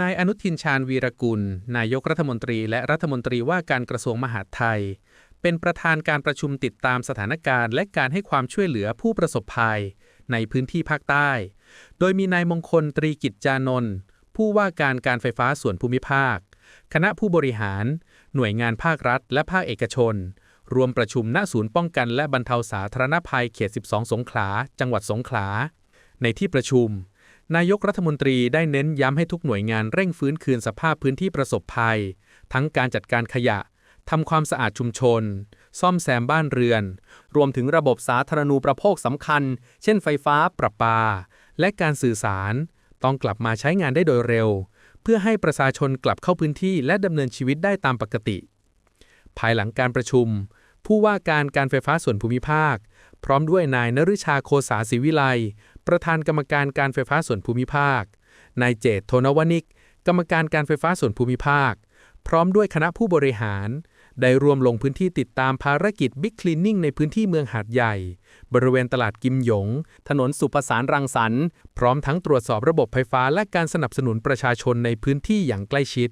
นายอนุทินชาญวีรกุล นายกรัฐมนตรีและรัฐมนตรีว่าการกระทรวงมหาดไทย เป็นประธานการประชุมติดตามสถานการณ์ และการให้ความช่วยเหลือผู้ประสบภัย ในพื้นที่ภาคใต้ โดยมีนายมงคลตรีกิจจานนท์ผู้ว่าการการไฟฟ้าส่วนภูมิภาค คณะผู้บริหาร หน่วยงานภาครัฐ และภาคเอกชน รวมประชุมณศูนย์ป้องกันและบรรเทาสาธารณภัยเขต 12 สงขลา จังหวัดสงขลา ในที่ประชุม นายกรัฐมนตรีได้เน้นย้ำให้ทุกหน่วยงานเร่งฟื้นคืนสภาพพื้นที่ประสบภัย ทั้งการจัดการขยะทำความสะอาดชุมชน ซ่อมแซมบ้านเรือน รวมถึงระบบสาธารณูปโภคสำคัญ เช่นไฟฟ้า ประปา และการสื่อสาร ต้องกลับมาใช้งานได้โดยเร็ว เพื่อให้ประชาชนกลับเข้าพื้นที่และดำเนินชีวิตได้ตามปกติ ภายหลังการประชุม ผู้ว่าการการไฟฟ้าส่วนภูมิภาค พร้อมด้วยนายนฤชาโคสาศิวิไล ประธานกรรมการการไฟฟ้าส่วนภูมิภาคนายเจตโทนวนิก กรรมการการไฟฟ้าส่วนภูมิภาค พร้อมด้วยคณะผู้บริหาร ได้รวมลงพื้นที่ติดตามภารกิจบิ๊กคลีนนิ่งในพื้นที่เมืองหาดใหญ่ บริเวณตลาดกิมหยง ถนนสุประสานรังสรรค์ พร้อมทั้งตรวจสอบระบบไฟฟ้าและการสนับสนุนประชาชนในพื้นที่อย่างใกล้ชิด